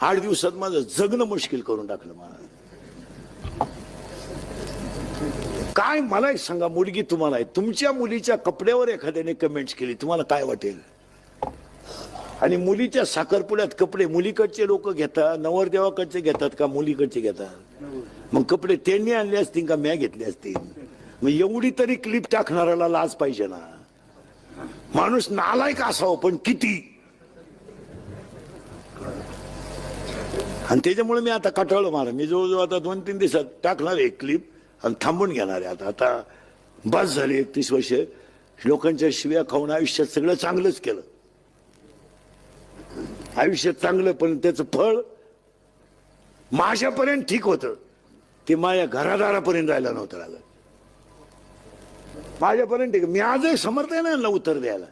आठ दिवसात माझं जगणं मुश्किल करून टाकलं मला काय मला एक सांगा मुलगी तुम्हाला आहे. तुमच्या मुलीच्या कपड्यावर एखाद्याने कमेंट्स केली तुम्हाला काय वाटेल? आणि मुलीच्या साखरपुड्यात कपडे मुलीकडचे लोक घेतात नवरदेवाकडचे घेतात का मुलीकडचे घेतात? मग कपडे त्यांनी आणले असतील का म्या घेतले असतील? मग एवढी तरी क्लिप टाकणाऱ्याला लाज पाहिजे ना. माणूस नालायक असावं पण किती? आणि त्याच्यामुळे मी आता कटाळलो मला मी जवळजवळ आता दोन तीन दिवसात टाकणार आहे क्लिप आणि थांबून घेणार आहे आता. आता बस झाली एकतीस वर्ष. लोकांच्या शिव्या खाऊन आयुष्यात सगळं चांगलंच केलं. आयुष्यात चांगलं पण त्याचं फळ माझ्यापर्यंत ठीक होतं. ते माझ्या घरादारापर्यंत राहिलं नव्हतं आलं माझ्यापर्यंत ठीक. मी आजही समर्थ आहे ना उत्तर द्यायला.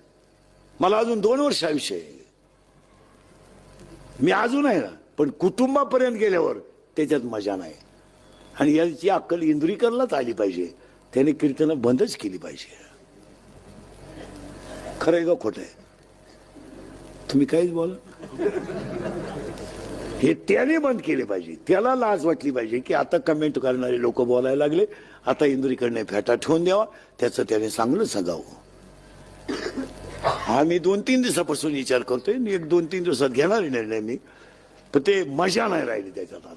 मला अजून दोन वर्ष आयुष्य आहे. मी अजून आहे ना. पण कुटुंबापर्यंत गेल्यावर त्याच्यात मजा नाही. आणि याची अक्कल इंद्रिकरलाच आली पाहिजे. त्याने कीर्तनं बंदच केली पाहिजे. खरं आहे का खोटं आहे तुम्ही काहीच बोला. हे त्याने बंद केले पाहिजे. त्याला लाज वाटली पाहिजे की आता कमेंट करणारे लोक बोलायला लागले. आता इंद्रिकडने फेटा ठेवून द्यावा. त्याचं त्याने चांगलं सांगावं. हा मी दोन तीन दिवसापासून विचार करतोय. एक दोन तीन दिवसात घेणार निर्णय मी. पण ते मजा नाही राहिली त्याच्यात आता